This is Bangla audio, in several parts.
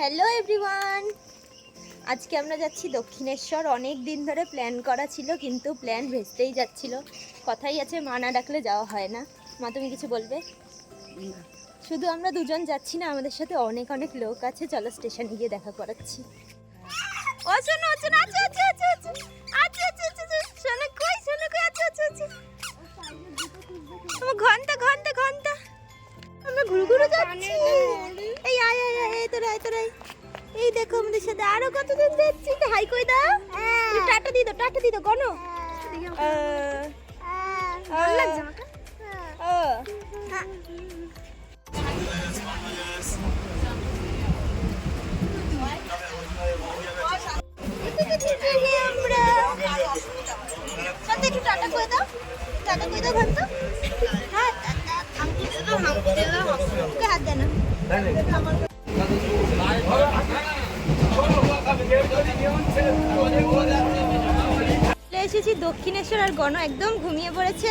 হ্যালো এভরিওয়ান আজকে আমরা যাচ্ছি দক্ষিণেশ্বর। অনেক দিন ধরে প্ল্যান করা ছিল কিন্তু প্ল্যান ভেস্তেই যাচ্ছিল। কথাই আছে মা না ডাকলে যাওয়া হয় না। মা তুমি কিছু বলবে? শুধু আমরা দুজন যাচ্ছি না আমাদের সাথে অনেক অনেক লোক আছে। চলো স্টেশনে গিয়ে দেখা করাচ্ছি। ও শোনো আচ্ছা আচ্ছা আচ্ছা আচ্ছা। আচ্ছা আচ্ছা আচ্ছা আচ্ছা আচ্ছা।, আচ্ছা, আচ্ছা। আরও কতজন যাচ্ছি? তো হাই কই দাও। একটু টাটা দি দাও টাটা দি দাও গনো ভালো লাগছে আমরা একটু টাটা কই দাও টাটা দাও ভাবতো হ্যাঁ। হাত এসেছি দক্ষিণেশ্বর আর গণ একদম ঘুমিয়ে পড়েছে।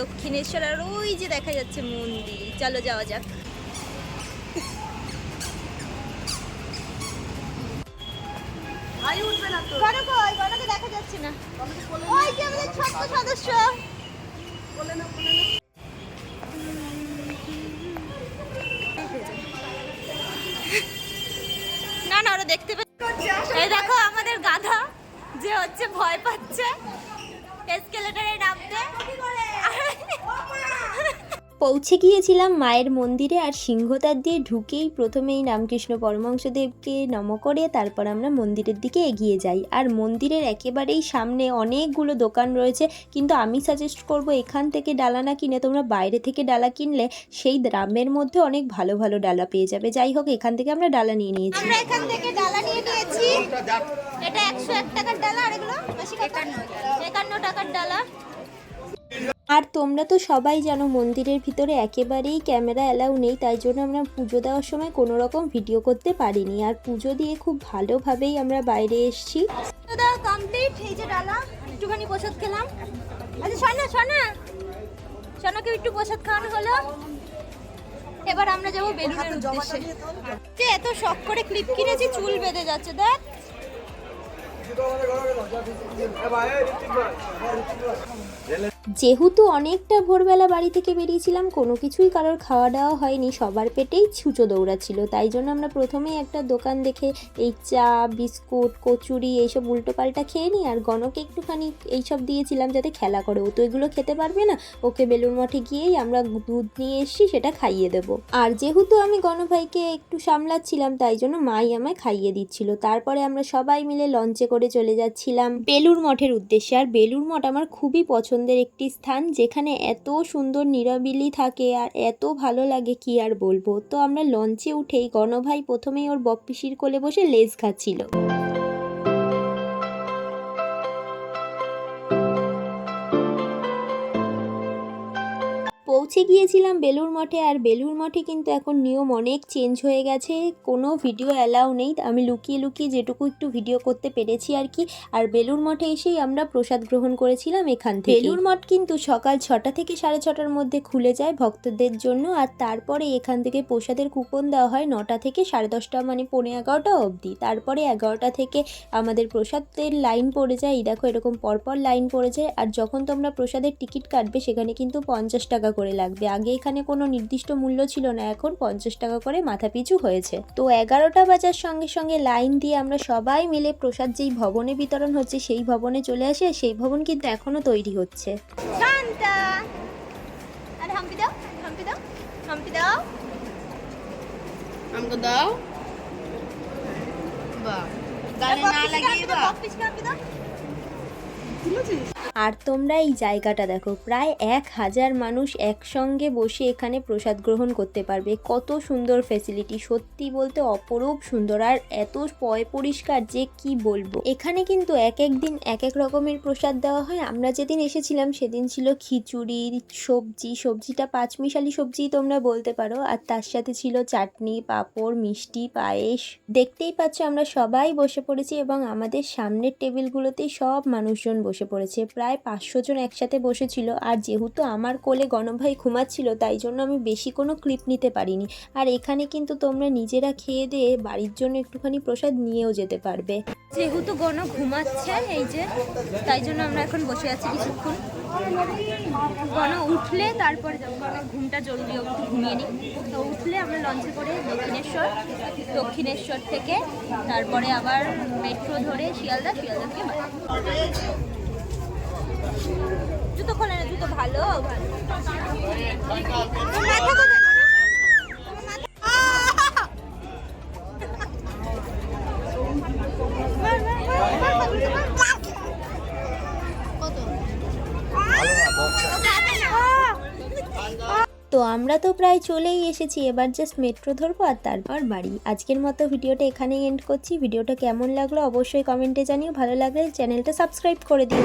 দক্ষিণেশ্বর আর ওই যে দেখা যাচ্ছে মন্দির। চলো যাওয়া যাক। দেখা যাচ্ছে না। ওই যে আমাদের ছোট্ট সদস্য। না ওরা দেখতে পাচ্ছে। এই দেখো আমাদের গাধা যে হচ্ছে ভয় পাচ্ছে। এসকেলেটারে নামতে। পৌঁছে গিয়েছিলাম মায়ের মন্দিরে আর সিংহতার দিয়ে ঢুকেই প্রথমেই রামকৃষ্ণ পরমহংসদেবকে নম করে তারপর আমরা মন্দিরের দিকে এগিয়ে যাই। আর মন্দিরের একেবারেই সামনে অনেকগুলো দোকান রয়েছে কিন্তু আমি সাজেস্ট করব এখান থেকে ডালা না কিনে তোমরা বাইরে থেকে ডালা কিনলে সেই দামের মধ্যে অনেক ভালো ভালো ডালা পেয়ে যাবে। যাই হোক এখান থেকে আমরা ডালা নিয়ে নিয়েছি। আমরা এখান থেকে ডালা নিয়ে নিয়েছি। এটা একশো এক টাকার ডালা আর এগুলো একান্ন টাকার ডালা। আর তোমরা তো সবাই জানো মন্দিরের ভিতরে একেবারেই ক্যামেরা অ্যালাউ নেই তাই জন্য আমরা পুজো দেওয়ার সময় কোনো রকম ভিডিও করতে পারিনি। আর পুজো দিয়ে খুব ভালোভাবেই আমরা বাইরে এসেছি। কমপ্লিট এই যে ডালা একটুখানি প্রসাদ খেলাম। আচ্ছা শোনা শোনা শোনাকে একটু প্রসাদ খাওয়ানো হলো। এবার আমরা যাব বেলুনের উদ্দেশ্যে। যে এত শখ করে ক্লিপ কিনেছি চুল বেঁধে যাচ্ছে দেখ। যেহেতু অনেকটা ভোরবেলা বাড়ি থেকে বেরিয়েছিলাম, কোনো কিছুই কারোর খাওয়া দাওয়া হয়নি, সবার পেটেই ছুঁচো দৌড়াচ্ছিল। তাই জন্য আমরা প্রথমেই একটা দোকান দেখে এই চা, বিস্কুট, কচুরি এইসব উল্টোপাল্টা খেয়ে নিই, আর গণকে একটুখানি এইসব দিয়েছিলাম যাতে খেলা করে। ও তো এগুলো খেতে পারবে না, ওকে বেলুর মঠে গিয়েই আমরা দুধ নিয়ে এসেছি, সেটা খাইয়ে দেব। আর যেহেতু আমি গণভাইকে একটু সামলাচ্ছিলাম, তাই জন্য মাই আমায় খাইয়ে দিচ্ছিল। তারপরে আমরা সবাই মিলে লঞ্চে করে চলে যাচ্ছিলাম বেলুর মঠের উদ্দেশ্যে। আর বেলুর মঠ আমার খুবই পছন্দের একটি স্থান যেখানে এত সুন্দর নিরাবিলি থাকে আর এত ভালো লাগে কি আর বলব। তো আমরা লঞ্চে উঠেই গণভাই প্রথমেই ওর বকপিসির কোলে বসে লেজ খাচ্ছিল পৌঁছে গিয়েছিলাম বেলুর মঠে আর বেলুর মঠে কিন্তু এখন নিয়ম অনেক চেঞ্জ হয়ে গেছে। কোনো ভিডিও অ্যালাউ নেই। আমি লুকিয়ে লুকিয়ে যেটুকু একটু ভিডিও করতে পেরেছি আর কি। আর বেলুর মঠে এসেই আমরা প্রসাদ গ্রহণ করেছিলাম এখান থেকে। বেলুর মঠ কিন্তু সকাল ছটা থেকে সাড়ে ছটার মধ্যে খুলে যায় ভক্তদের জন্য। আর তারপরে এখান থেকে প্রসাদের কুপন দেওয়া হয় নটা থেকে সাড়ে দশটা মানে পৌনে এগারোটা অবধি। তারপরে এগারোটা থেকে আমাদের প্রসাদের লাইন পড়ে যায়। এই দেখো এরকম পরপর লাইন পড়ে যায়। আর যখন তোমরা প্রসাদের টিকিট কাটবে, সেখানে কিন্তু পঞ্চাশ টাকা লাগবে। আগে এখানে কোনো নির্দিষ্ট মূল্য ছিল না এখন পঞ্চাশ টাকা করে মাথা পিছু হয়েছে। তো এগারোটা বাজার সঙ্গে সঙ্গে লাইন দিয়ে আমরা সবাই মিলে প্রসাদ যেই ভবনে বিতরণ হচ্ছে সেই ভবনে চলে আসে সেই ভবন কিন্তু এখনও তৈরি হচ্ছে। শান্তা! আরে হাম্পি দাও হাম্পি দাও হাম্পি দাও। দাও। বাহ। গালে না লাগিয়ে বাহ। আর তোমরা এই জায়গাটা দেখো, প্রায় এক হাজার মানুষ একসঙ্গে বসে এখানে প্রসাদ গ্রহণ করতে পারবে। কত সুন্দর ফেসিলিটি সত্যি বলতে অপরূপ সুন্দর। আর এত পয় পরিষ্কার যে কি বলব। এখানে কিন্তু এক এক দিন এক এক রকমের প্রসাদ দেওয়া হয়। আমরা যেদিন এসেছিলাম সেদিন ছিল খিচুড়ি, সবজি, সবজিটা পাঁচমিশালি সবজি তোমরা বলতে পারো। আর তার সাথে ছিল চাটনি, পাঁপড়, মিষ্টি, পায়েস। দেখতেই পাচ্ছ আমরা সবাই বসে পড়েছি এবং আমাদের সামনের টেবিলগুলোতেই সব মানুষজন বসে পড়েছে। প্রায় পাঁচশো জন একসাথে বসেছিল। আর যেহেতু আমার কোলে গণভাই ঘুমাচ্ছিল, তাই জন্য আমি বেশি কোনো ক্লিপ নিতে পারিনি। আর এখানে কিন্তু তোমরা নিজেরা খেয়ে দিয়ে বাড়ির জন্য একটুখানি প্রসাদ নিয়েও যেতে পারবে। যেহেতু গণ ঘুমাচ্ছে, এই যে, তাই জন্য আমরা এখন বসে আছি কিছুক্ষণ। গণ উঠলে তারপরে ঘুমটা জরুরি একটু ঘুমিয়ে নিই তো উঠলে আমরা লঞ্চে করে দক্ষিণেশ্বর দক্ষিণেশ্বর থেকে তারপরে আবার মেট্রো ধরে শিয়ালদা শিয়ালদা থেকে জুতো খোলে না, জুতো ভালো। তো আমরা তো প্রায় চলেই এসেছি, এবার জাস্ট মেট্রো ধরবো আর তারপর বাড়ি। আজকের মতো ভিডিওটা এখানেই এন্ড করছি। ভিডিওটা কেমন লাগল অবশ্যই কমেন্টে জানিও। ভালো লাগলে চ্যানেলটা সাবস্ক্রাইব করে দিও।